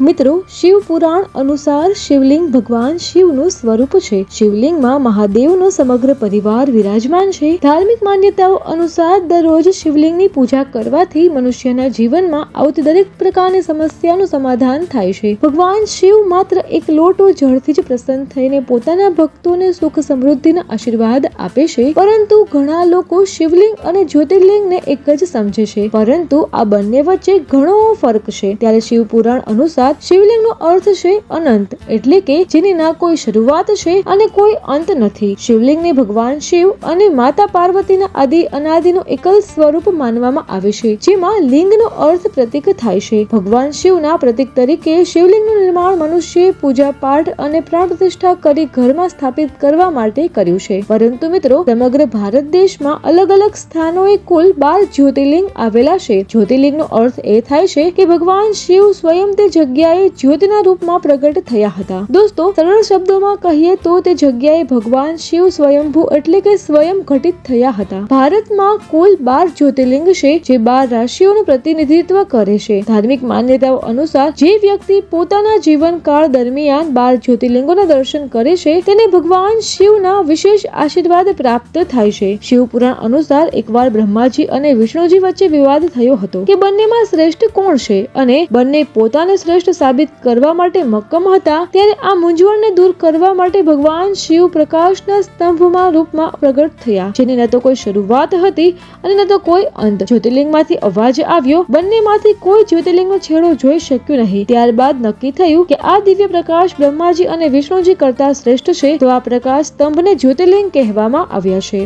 મિત્રો, શિવ પુરાણ અનુસાર શિવલિંગ ભગવાન શિવનું સ્વરૂપ છે. શિવલિંગમાં મહાદેવનો સમગ્ર પરિવાર વિરાજમાન છે. ધાર્મિક માન્યતાઓ અનુસાર દરરોજ શિવલિંગની પૂજા કરવાથી મનુષ્યના જીવનમાં આવતી દરેક પ્રકારની સમસ્યાનું સમાધાન થાય છે. ભગવાન શિવ માત્ર એક લોટો જળથી જ પ્રસન્ન થઈને પોતાના ભક્તોને સુખ સમૃદ્ધિના આશીર્વાદ આપે છે, પરંતુ ઘણા લોકો શિવલિંગ અને જ્યોતિર્લિંગને એક જ સમજે છે. પરંતુ આ બંને વચ્ચે ઘણો ફરક છે. ત્યારે શિવ પુરાણ અનુસાર શિવલિંગનો અર્થ છે અનંત, એટલે કે જેની ના કોઈ શરૂઆત છે અને કોઈ અંત નથી. શિવલિંગને ભગવાન શિવ અને માતા પાર્વતીના આદિ અનાદિનું એકલ સ્વરૂપ માનવામાં આવે છે, જેમાં લિંગનો અર્થ પ્રતીક થાય છે. ભગવાન શિવના પ્રતીક તરીકે શિવલિંગનું નિર્માણ મનુષ્ય પૂજા પાઠ અને પ્રાણ પ્રતિષ્ઠા કરી ઘરમાં સ્થાપિત કરવા માટે કર્યું છે. પરંતુ મિત્રો, સમગ્ર ભારત દેશમાં અલગ અલગ સ્થાનોએ કુલ બાર જ્યોતિર્લિંગ આવેલા છે. જ્યોતિર્લિંગનો અર્થ એ થાય છે કે ભગવાન શિવ સ્વયં તે જગ્યાએ જ્યોતિના રૂપમાં પ્રગટ થયા હતા. દોસ્તો, સરળ શબ્દોમાં કહીએ તો તે જગ્યાએ ભગવાન શિવ સ્વયંભૂ એટલે કે સ્વયં ઘટિત થયા હતા. ભારતમાં કુલ બાર જ્યોતિર્લિંગ છે, જે બાર રાશિઓનું પ્રતિનિધિત્વ કરે છે. ધાર્મિક માન્યતાઓ અનુસાર જે વ્યક્તિ પોતાના જીવનકાળ દરમિયાન બાર જ્યોતિર્લિંગોના દર્શન કરે છે, તેને ભગવાન શિવના વિશેષ આશીર્વાદ પ્રાપ્ત થાય છે. શિવ પુરાણ અનુસાર એકવાર બ્રહ્માજી અને વિષ્ણુજી વચ્ચે વિવાદ થયો હતો કે બંનેમાં શ્રેષ્ઠ કોણ છે અને બંને પોતાને શ્રેષ્ઠ સાબિત કરવા માટે મક્કમ હતા, ત્યારે આ મૂંઝવણને દૂર કરવા માટે ભગવાન શિવ પ્રકાશના સ્તંભમાં રૂપમાં પ્રગટ થયા. જેની ન તો કોઈ શરૂઆત હતી અને ન તો કોઈ અંત. જ્યોતિર્લિંગમાંથી અવાજ આવ્યો, બંનેમાંથી કોઈ જ્યોતિર્લિંગનો છેડો જોઈ શક્યું નહીં. ત્યારબાદ નક્કી થયું કે આ દિવ્ય પ્રકાશ બ્રહ્માજી અને વિષ્ણુજી કરતા શ્રેષ્ઠ છે, તો આ પ્રકાશ સ્તંભને જ્યોતિર્લિંગ કહેવામાં આવ્યા છે.